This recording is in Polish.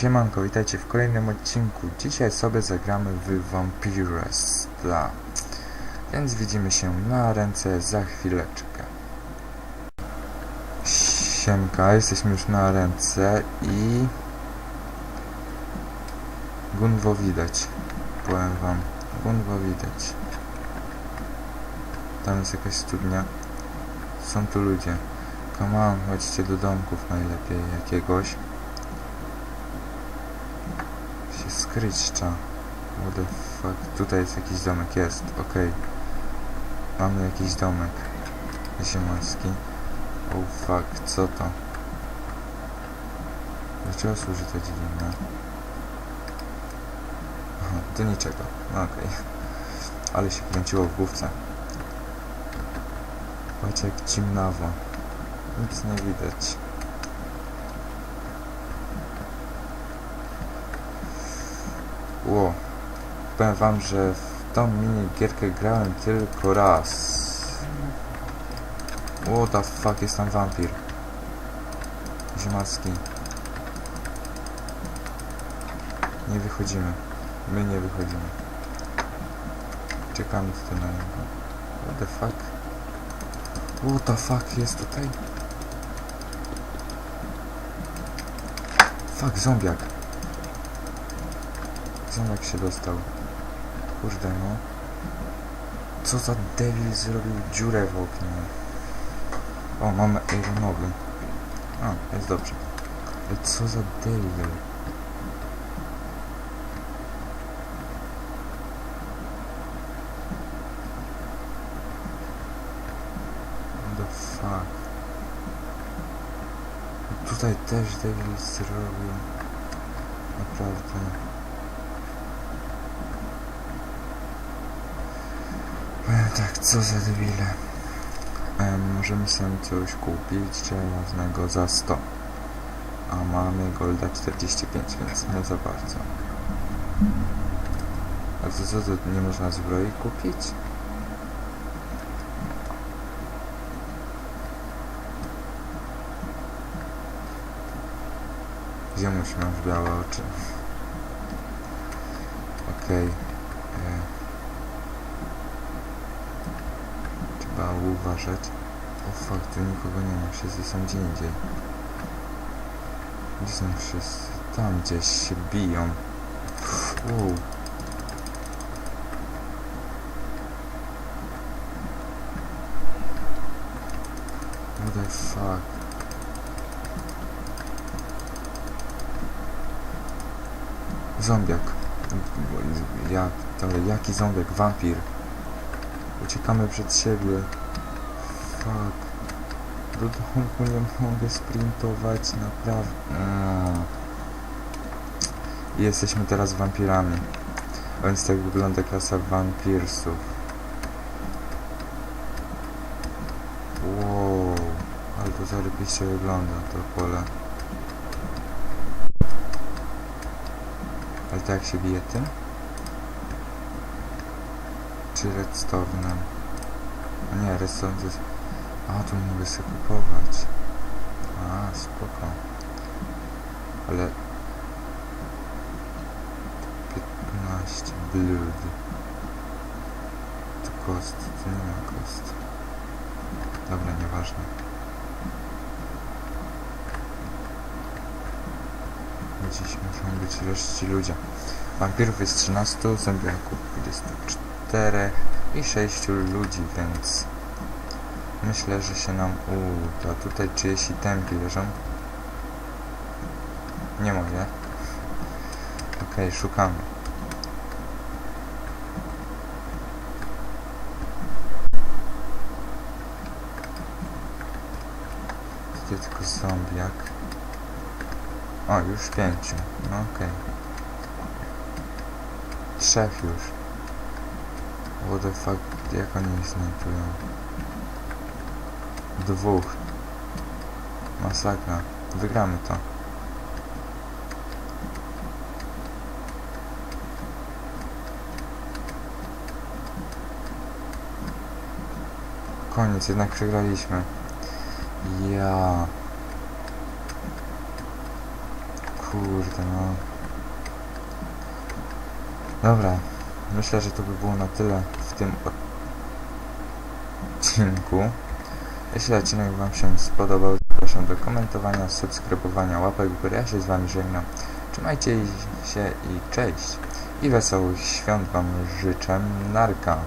Siemanko, witajcie w kolejnym odcinku. Dzisiaj sobie zagramy w Vampires Bla. Więc widzimy się na ręce za chwileczkę. Siemka, jesteśmy już na ręce i... Gunwo widać. Powiem wam. Gunwo widać. Tam jest jakaś studnia. Są tu ludzie. Come on, chodźcie do domków najlepiej jakiegoś się skryć trzeba. What the fuck? Tutaj jest jakiś domek, jest, okej. Mamy jakiś domek. Ziemowski. Oh fuck, co to? Do czego służy ta dziewczyna? Do niczego, no okej. Ale się kręciło w główce. Patrz jak cimnawo. Nic nie widać. Ło. Powiem wam, że w tą mini gierkę grałem tylko raz. What the fuck, jest tam wampir. Ziemacki. Nie wychodzimy. My nie wychodzimy. Czekamy tutaj na niego. What the fuck? What the fuck jest tutaj? Fuck, zombiak. Ziomek się dostał. Kurde no. Co za debil zrobił dziurę w oknie. O, mamy ironowy. A, jest dobrze. Co za debil. What the fuck. Tutaj też debil zrobił. Naprawdę. Powiem tak, co za debile. Em, możemy sobie coś kupić żelaznego za 100. A mamy golda 45, więc nie za bardzo. A to co, to nie można zbroi kupić? Ziemuś masz białe oczy. Okej. E, Trzeba uważać. O fuck, tu nikogo nie ma, wszyscy są gdzie indziej. Gdzie są wszyscy? Tam gdzieś się biją. Wow. What the fuck? Zombiak. Jak, to, jaki zombiak? Wampir. Uciekamy przed siebie. Fuck. Do domku nie mogę sprintować, naprawdę. I jesteśmy teraz wampirami. A więc tak wygląda klasa wampirsów. Wow. Ale to zarobiście wygląda to pole. Ale tak się bije tym? Czy redstone'em? A nie, redstone to jest... A, tu mogę sobie kupować. A, spoko. Ale... 15 blood. Tu kost, tu nie ma kost. Dobra, nieważne. Dziś muszą być wreszcie ludzie. Wampirów jest 13, zombiaków 24 i 6 ludzi, więc myślę, że się nam uda. Tutaj czyjeś itemki leżą. Nie moje. Okej, szukamy. Tutaj tylko zombiak. O, już większy. No okej. Okay. Trzech już. What the fuck, jak oni snajpują? Dwóch. Masakra. Wygramy to. Koniec, jednak przegraliśmy. Ja. Kurde no. Dobra, myślę, że to by było na tyle w tym odcinku. Jeśli odcinek Wam się spodobał, zapraszam do komentowania, subskrybowania, łapek w. Ja się z Wami żegnam. Trzymajcie się i cześć. I wesołych świąt Wam życzę. Narka.